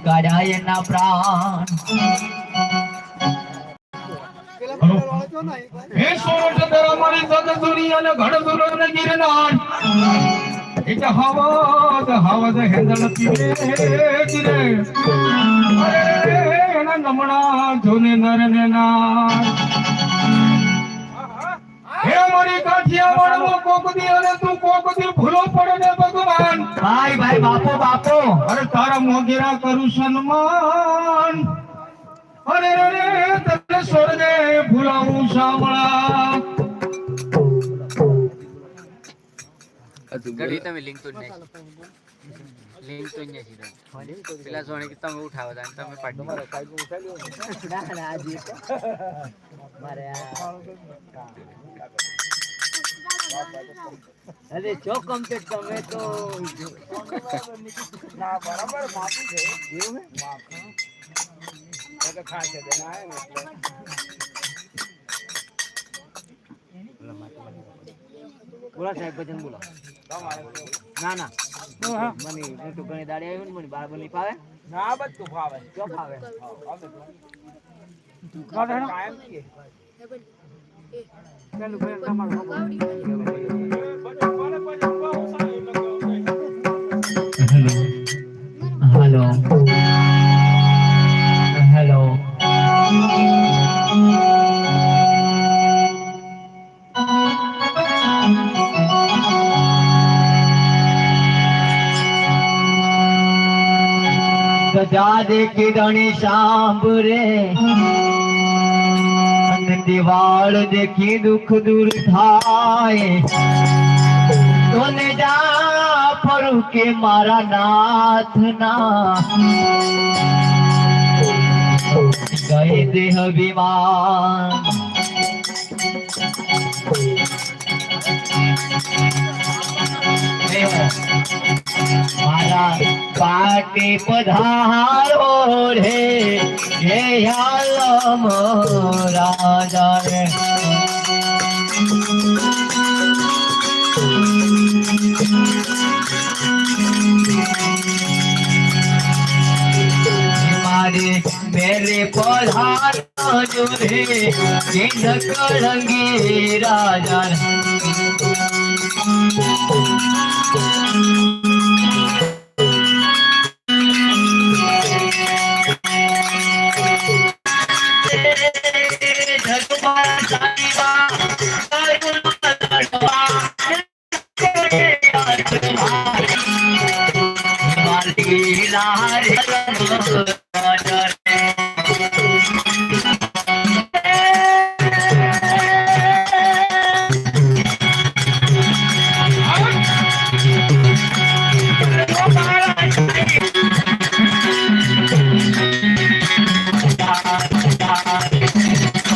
કાઢ્યા એના પ્રાણ હે સોરઠ ગિરનાર હવાદ હવાદ હેદળ અરે એના નમણા જોને નર ને નાર હે મારી કાઠિયાવાડમાં કોકદી અને તું કોકદી ભૂલો પડે ને ભગવાન ભાઈ ભાઈ બાપો બાપો તારા મોગેરા કરું સન્માન. અરે રે તને સ્વર્ગે ભૂલાવું સાંભળા. ઘડી તમે લિંક તો નહીં લિંક તો જ નહીં પેલા સોણે કે તમે ઉઠાવો તા તમે પાડી ના ના આજે મારે આ અરે ચો કમ્પ્લીટ તમે તો ના બરાબર માફી છે એવું હે? તો ખાસ છે ના આવે ને એટલે બોલો સાહેબ ભજન બોલો ના ના મને હું તો ઘણી દાડી આવ્યું ને મને બાર બોલી પાવે ના બધું ફાવે ચો ફાવે કાયમ છીએ હેલો હેલો સજા દે કિરણી સાંભળે અને દિવાળ દેખી દુઃખ દૂર થાય તોને જા ફરું કે મારા નાથ ના ગઈ દેહ વિમાન મારા પાટે પધારો રે હે આલમ રાજા રે મારે મેરે પધારો રે ચિંત કળંગી રાજા நாரி